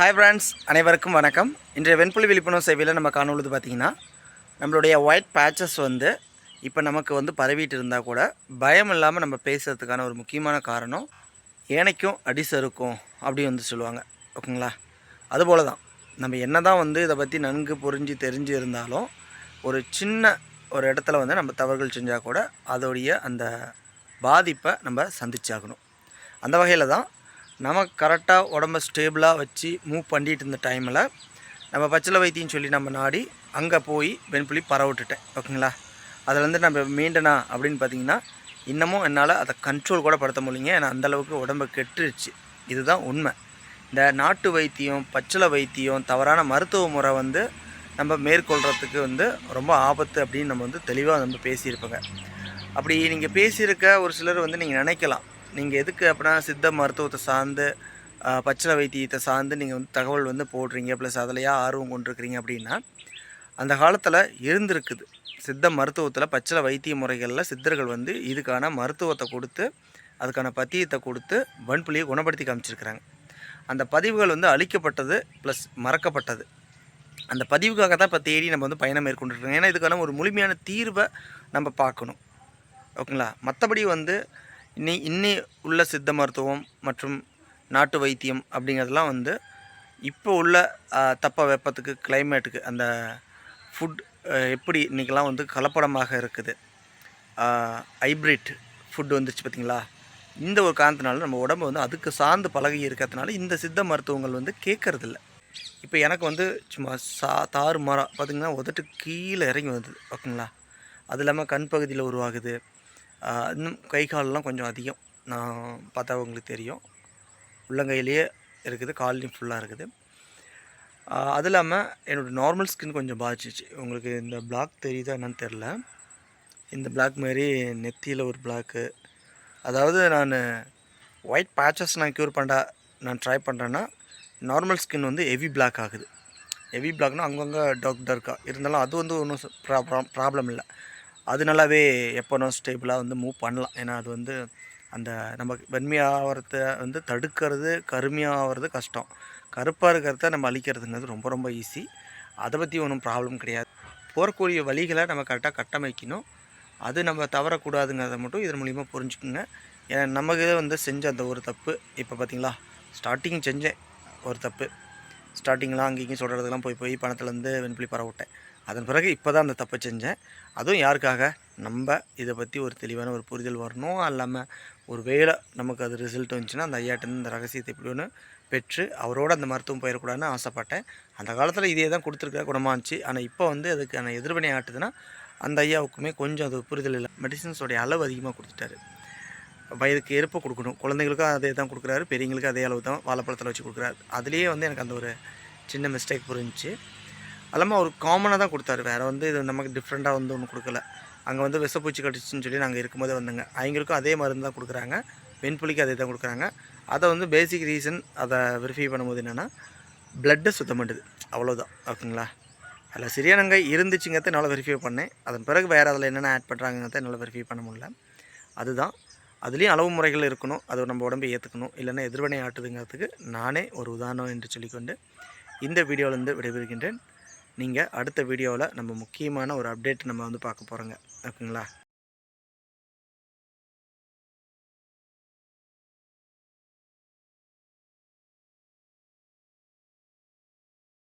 Hi friends அனைவருக்கும் வணக்கம். இன்றைய வெண்புலி விழிப்புணர்வு சேவையில் நம்ம காணுள்ளது பார்த்திங்கன்னா நம்மளுடைய ஒயிட் பேச்சஸ் வந்து இப்போ நமக்கு வந்து பரவிட்டு இருந்தால் கூட பயம் இல்லாமல் நம்ம பேசுகிறதுக்கான ஒரு முக்கியமான காரணம் ஏனைக்கும் அடி சறுக்கும் அப்படி வந்து சொல்லுவாங்க. ஓகேங்களா? அதுபோல தான் நம்ம என்ன தான் வந்து இதை பற்றி நன்கு புரிஞ்சு தெரிஞ்சு இருந்தாலும் ஒரு சின்ன ஒரு இடத்துல வந்து நம்ம தவறுகள் செஞ்சால் கூட அதோடைய அந்த பாதிப்பை நம்ம சந்திச்சாகணும். அந்த வகையில் தான் நமக்கு கரெக்டாக உடம்ப ஸ்டேபிளாக வச்சு மூவ் பண்ணிட்டு இருந்த டைமில் நம்ம பச்சில வைத்தியம் சொல்லி நம்ம நாடி அங்கே போய் வெண்புலி பரவிட்டுட்டேன் ஓகேங்களா? அதில் வந்து நம்ம மீண்டனா அப்படின்னு பார்த்தீங்கன்னா இன்னமும் என்னால் அதை கண்ட்ரோல் கூட படுத்த முடியலைங்க. ஏன்னா அந்தளவுக்கு உடம்பு கெட்டுருச்சு. இதுதான் உண்மை. இந்த நாட்டு வைத்தியம் பச்சில வைத்தியம் தவறான மருத்துவ முறை வந்து நம்ம மேற்கொள்கிறதுக்கு வந்து ரொம்ப ஆபத்து அப்படின்னு நம்ம வந்து தெளிவாக நம்ம பேசியிருப்போங்க. அப்படி நீங்கள் பேசியிருக்க ஒரு சிலர் வந்து நீங்கள் நினைக்கலாம். நீங்கள் எதுக்கு அப்படின்னா சித்த மருத்துவத்தை சார்ந்து பச்சில வைத்தியத்தை சார்ந்து நீங்கள் வந்து தகவல் வந்து போடுறீங்க ப்ளஸ் அதிலையா ஆர்வம் கொண்டிருக்கிறீங்க அப்படின்னா அந்த காலத்தில் இருந்திருக்குது. சித்த மருத்துவத்தில் பச்சில வைத்திய முறைகளில் சித்தர்கள் வந்து இதுக்கான மருத்துவத்தை கொடுத்து அதுக்கான பத்தியத்தை கொடுத்து வன்புலியை குணப்படுத்தி காமிச்சிருக்கிறாங்க. அந்த பதிவுகள் வந்து அழிக்கப்பட்டது ப்ளஸ் மறக்கப்பட்டது. அந்த பதிவுக்காக தான் இப்போ தேடி நம்ம வந்து பயணம் மேற்கொண்டுருக்கோம் ஏன்னா இதுக்கான ஒரு முழுமையான தீர்வை நம்ம பார்க்கணும். ஓகேங்களா? மற்றபடி வந்து இன்னி இன்னி உள்ள சித்த மருத்துவம் மற்றும் நாட்டு வைத்தியம் அப்படிங்கிறதெல்லாம் வந்து இப்போ உள்ள தப்ப வெப்பத்துக்கு கிளைமேட்டுக்கு அந்த ஃபுட் எப்படி இன்றைக்கெல்லாம் வந்து கலப்படமாக இருக்குது. ஹைப்ரிட் ஃபுட் வந்துருச்சு பார்த்தீங்களா? இந்த ஒரு காரணத்தினால நம்ம உடம்பு வந்து அதுக்கு சார்ந்து பழகி இருக்கிறதுனால இந்த சித்த மருத்துவங்கள் வந்து கேட்கறதில்ல. இப்போ எனக்கு வந்து சும்மா சா தாறு மரம் பார்த்திங்கன்னா உதட்டு கீழே இறங்கி வந்தது ஓகேங்களா அது இல்லாமல் கண் பகுதியில் உருவாகுது. இன்னும் கை கால்லாம் கொஞ்சம் அதிகம். நான் பார்த்தா உங்களுக்கு தெரியும். உள்ளங்கையிலேயே இருக்குது கால்லையும் ஃபுல்லாக இருக்குது. அது இல்லாமல் என்னோடய நார்மல் ஸ்கின் கொஞ்சம் பாதிச்சிச்சு. உங்களுக்கு இந்த பிளாக் தெரியுதா என்னன்னு தெரில இந்த பிளாக் மாதிரி நெத்தியில் ஒரு பிளாக்கு அதாவது நான் ஒயிட் பேச்சஸ் நான் க்யூர் பண்ண நான் ட்ரை பண்ணுறேன்னா நார்மல் ஸ்கின் வந்து ஹெவி பிளாக் ஆகுது. ஹெவி பிளாக்னால் அங்கங்கே டார்க் டார்க்காக இருந்தாலும் அது வந்து ஒன்றும் ப்ராப்ளம் இல்லை. அது நல்லாவே எப்போனோ ஸ்டேபிளாக வந்து மூவ் பண்ணலாம். ஏன்னா அது வந்து அந்த நம்ம வெண்மையாகிறத வந்து தடுக்கிறது கருமையாகிறது கஷ்டம். கருப்பாக இருக்கிறத நம்ம அழிக்கிறதுங்கிறது ரொம்ப ரொம்ப ஈஸி அதை பற்றி ஒன்றும் ப்ராப்ளம் கிடையாது. போகக்கூடிய வழிகளை நம்ம கரெக்டாக கட்டமைக்கணும். அது நம்ம தவறக்கூடாதுங்கிறத மட்டும் இதன் மூலிமா புரிஞ்சுக்குங்க. ஏன்னா நமக்கு வந்து செஞ்ச அந்த ஒரு தப்பு இப்போ பார்த்திங்களா ஸ்டார்டிங் செஞ்சேன் ஒரு தப்பு. ஸ்டார்டிங்லாம் அங்கேயும் இங்கேயும் சொல்கிறதுக்கெல்லாம் போய் போய் பணத்துலேருந்து வெண்புலி பரவ விட்டேன். அதன் பிறகு இப்போ தான் அந்த தப்பை செஞ்சேன். அதுவும் யாருக்காக? நம்ம இதை பற்றி ஒரு தெளிவான ஒரு புரிதல் வரணும். இல்லாமல் ஒரு வேளை நமக்கு அது ரிசல்ட் வந்துச்சுன்னா அந்த ஐயாட்டேருந்து இந்த ரகசியத்தை எப்படி ஒன்று பெற்று அவரோட அந்த மருத்துவம் போயிடக்கூடாதுன்னு ஆசைப்பட்டேன். அந்த காலத்தில் இதே தான் கொடுத்துருக்க குணமாச்சு ஆனால் இப்போ வந்து அதுக்கான எதிர்வினை ஆட்டுதுன்னா அந்த ஐயாவுக்குமே கொஞ்சம் அது புரிதல் இல்லை. மெடிசின்ஸோடைய அளவு அதிகமாக கொடுத்துட்டாரு. வயதுக்கு ஏற்ப கொடுக்கணும். குழந்தைங்களுக்கும் அதே தான் கொடுக்குறாரு. பெரியவங்களுக்கும் அதே அளவு தான் வாழைப்பழத்தில் வச்சு கொடுக்குறாரு. அதுலேயே வந்து எனக்கு அந்த ஒரு சின்ன மிஸ்டேக் புரிஞ்சுச்சு. அது இல்லாமல் அவர் காமனாக தான் கொடுத்தாரு. வேறு வந்து இது நமக்கு டிஃப்ரெண்ட்டாக வந்து ஒன்றும் கொடுக்கல. அங்கே வந்து விஷப்பூச்சி கடிச்சின்னு சொல்லி நாங்கள் இருக்கும்போதே வந்தோங்க. அவங்களுக்கும் அதே மருந்து தான் கொடுக்குறாங்க. வெண்புலிக்கு அதே தான் கொடுக்குறாங்க. அதை வந்து பேசிக் ரீசன் அதை வெரிஃபை பண்ணும்போது என்னென்னா ப்ளட்டை சுத்தம் பண்ணுது. அவ்வளோதான் ஓகேங்களா? அதில் சரியானங்க இருந்துச்சுங்கிறத என்னால் வெரிஃபை பண்ணேன். அதன் பிறகு வேறு அதில் என்னென்ன ஆட் பண்ணுறாங்கிறத என்னால் வெரிஃபை பண்ண முடியல. அதுதான். அதுலேயும் அளவு முறைகள் இருக்கணும். அது நம்ம உடம்பை ஏற்றுக்கணும் இல்லைன்னா எதிர்வினை ஆட்டுதுங்கிறதுக்கு நானே ஒரு உதாரணம் என்று சொல்லிக்கொண்டு இந்த வீடியோவிலேருந்து விடைபெறுகின்றேன். நீங்கள் அடுத்த வீடியோவில் நம்ம முக்கியமான ஒரு அப்டேட் நம்ம வந்து பார்க்க போகிறோங்க ஓகேங்களா?